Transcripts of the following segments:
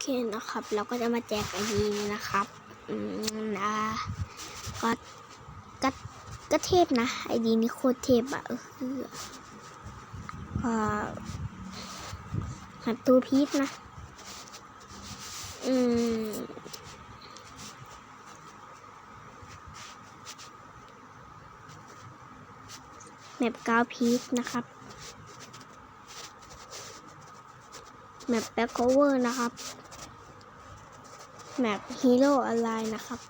เคนะครับ เราก็จะมาแจกไอดีนะครับอืมนะก็ก็ก็เทพนะไอดีนี้โคตรเทพอะคือก็หัดตูพีชนะ อืมแมปกาวพีชนะครับ แมปแบ็คโคเวอร์นะครับ แมปฮีโร่ออนไลน์นะครับ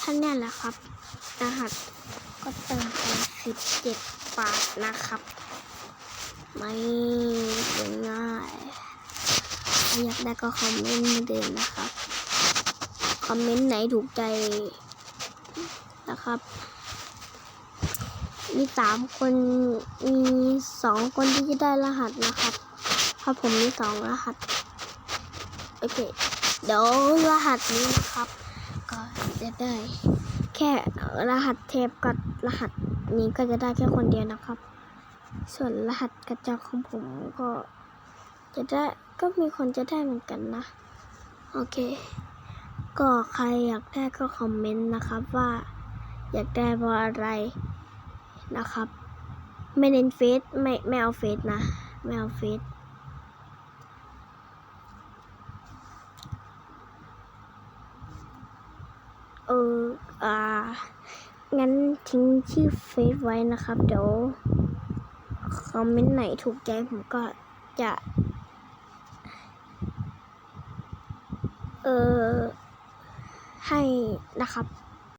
ท่านเนี่ยแหละครับ รหัสก็เติมไปสิบเจ็ดบาทนะครับ ไม่ง่ายอยากได้ก็คอมเมนต์มาเดินนะครับ คอมเมนต์ไหนถูกใจ นะครับ มีสามคน มีสองคนที่จะได้รหัสนะครับ เพราะผมมีสองรหัส โอเค เดี๋ยวรหัสนี้นะครับ ก็จะได้แค่รหัสเทปกับรหัสนี้ก็จะได้แค่คนเดียวนะครับ ส่วนรหัสกระจอกของผมก็จะได้ก็มีคนจะได้เหมือนกันนะ โอเค ก็ใครอยากได้ก็คอมเมนต์นะครับว่าอยากได้เพราะอะไรนะครับ ไม่เน้นเฟซไม่ไม่เอาเฟซนะ ไม่เอาเฟซเอออ่า งั้นทิ้งชื่อเฟซไว้นะครับ เดี๋ยว คอมเมนต์ไหนถูกใจผมก็จะ เออ ให้นะครับ